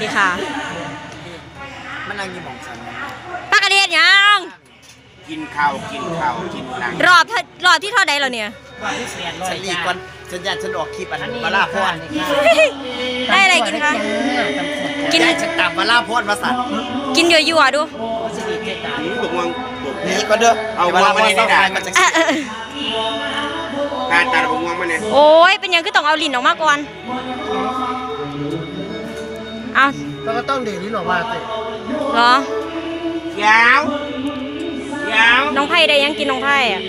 นี่ค่ะมันนั่งยิ้มของฉันปากกระเดียดยังกินข้าวกินข้าวกินหนังรอบเท่ารอบที่เท่าใดแล้วเนี่ย ฉันรีก่อนฉันอยากฉันออกคลิปอันมาลาพรได้อะไรกินคะ กิน ได้ฉันตามมาลาพรมาสั่นกินยั่วๆดูหนูบอกว่าบอกนี่ก็เด้อเอามาลาพรวางไว้ในเศร้าด่านมันจะอะเออการตาบอกว่ามันเนี่ยโอ้ยเป็นหยังคือต้องเอาลิ้นออกมาก่อน เอาแล้วก็ต้องเดนี่หรอว่าสิเหรอ ยาวยาวน้องไผ่ได้ยังกินน้องไผ่อะ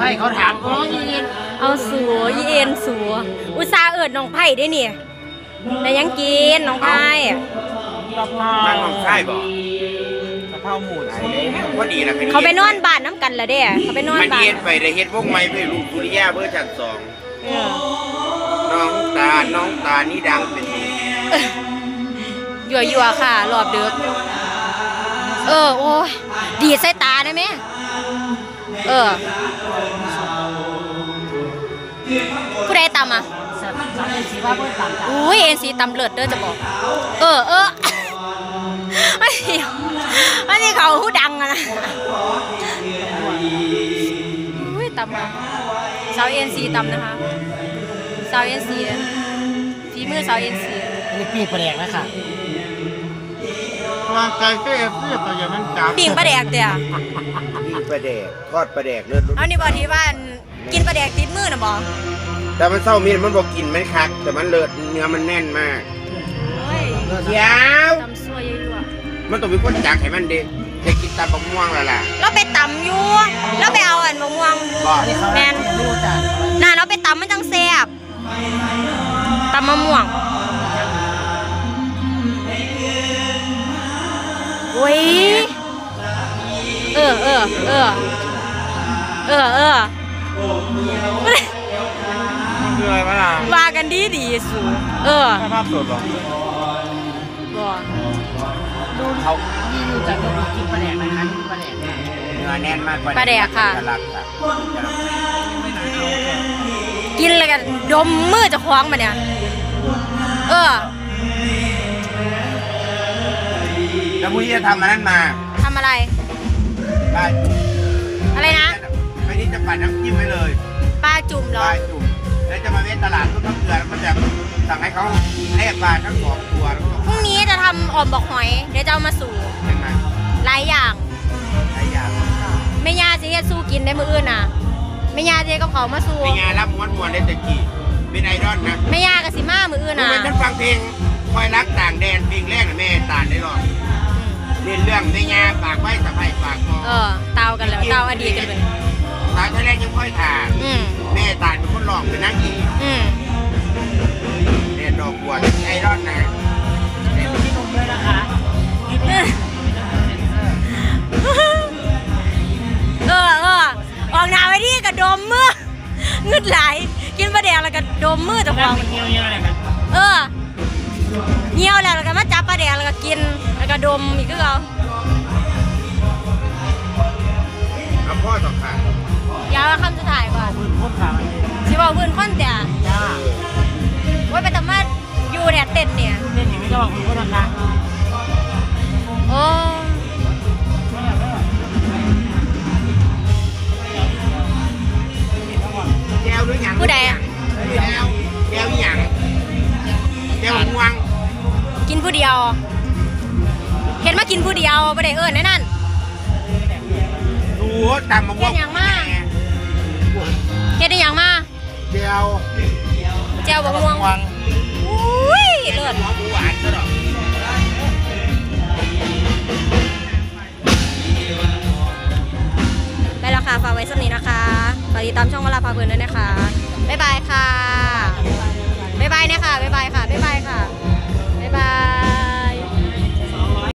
ให้เขาถามอ๋อยินเอาสัวยีเอ็นสัว อุตส่าห์เอิดน้องไผ่ได้เนี่ยได้ยังกินน้องไผ่อะนั่งมองใช่บ่กะเพราหมูไหนเลยพอดีนะเขาไปนอนบ้านน้ำกันแล้วเด้เขาไปนอนมันบ้านเฮ็ดไปได้เฮ็ดวงไม้ไปลูกสุริยาเบอร์ชั้นสอง เออน้องตาน้องตานี่ดังเป็นดียั่วค่ะ รอบเดึกเออ โอ้ยดีดใส่ตาได้ไหมเออ ผู้ใดตำอะอุ้ยเอ็นซีตำเลือดเด้อจะบอก เออ เออไม่ใช่ไม่ใช่เขาหูดังอะนะอุ้ยตำมาสาวเอ็นซีตำนะคะสาวเอ็นซี ฝีมือสาวเอ็นซีนี่ปีแปลกนะคะร่างกายก็เอฟเพื่อตัวอย่างมันจับปิ่งปลาแดกเตี่ยปิ้งปลาแดกทอดปลาแดกเลือดเอานี่บอกที่ว่ากินปลาแดกติดมือนะบอกแต่มันเศร้ามีดมันบอกกินมันคัก แต่มันเลือดเนื้อมันแน่นมากเฮ้ยยาวตำซัวยั่วมันต้องมีคนจักให้มันเด็กจะกินตาบะม่วงแล้วล่ะๆเราไปตำอยู่เราไปเอาอันมะม่วงบอก แมนน่าเราไปตำมันจังแซ่บตำมะม่วงโอ้ยเออเออเออเออเออคืออะไรวะล่ะว่ากันดีดีๆสูเออภาพสดหรอบ่เขานี่ดูจากตัวกินปลาแดกนะคะกินปลาแดกเนื้อแน่นมากปลาแดกค่ะจะรักค่ะกินแล้วก็ดมมือเจะคล้าของมาเนี่ย เออแล้วมุ้ยจะทำอันนั้นมาทำอะไร ได้อะไรนะ ไม่นี่จะปั่นน้ำจิ้มไว้เลยปลาจุ่มเหรอ ได้จุ่มแล้วจะมาเว้นตลาดก็ต้องเกลือแล้วมันจะสั่งให้เขาแลกปลาทั้งสองตัวแล้วก็พรุ่งนี้จะทำอ่อมบอกหอย เดี๋ยวจะเอามาสู่ยังไงหลายอย่างหลายอย่างแม่ย่าจะเฮ็ดสู้กินได้มื้ออื่นน่ะแม่ย่าจะเฮ็ดกับเขาวมาสู่เป็นไงรับม้วนม้วนได้ตะกี้ เป็นไอดอลนะแม่ย่ากับสิมามื้ออื่นทำน่ะไมฉันฟังเพลงคอยรักต่างแดนเพลงแรกน่ะแม่ตานได้หรอกเล่นเรื่องในงาฝากไว้สะพายฝากมองเออเตากันแล้วเตาอดีตกันเลยตาเธอแรกยังค่อยถ่าอืมแม่ตานเป็นคนร้องเป็นนางเอกอืมเรียนดอกบัวไอดอลนะพี่หนุ่มด้วยนะคะเออเออออกหน้าไปที่กระดมมือเงึดไหลาย กินปลาแดกแล้วก็ดมมือเจ้าของเงี้ยวเงี้ยวอะไรกันเออเงี้ยวแล้วแล้วก็มาจับปลาแดกแล้วก็กินแล้วก็ดมอีกคือเอาเอาพ่อต่อค่ะอยาวคำสุดท้ายก่อนคุณพ่นขามันสิบอกพื้นคนแต่จ้าว่าไปแต่มาอยู่เนี่ยเต้นเนี่ยเล่นอย่างนี้ก็บอกคุณพ่นนะ ยวเห็นมากินผู้เดียวไม่ได้เอิ้นแน่นั่นดูตามมะม่วงแก้วหยังมาเฮ็ดได้หยังมาแก้วแจวบะม่วงวังอุ้ยเลิศหอมหวานซะหรอกไปแล้วค่ะฝากไว้สักนี้นะคะฝากติดตามช่องวลาพาเพลินด้วยนะคะ บ๊ายบายค่ะ บ๊ายบายเนี่ยค่ะบ๊ายบายค่ะ บ๊ายบาย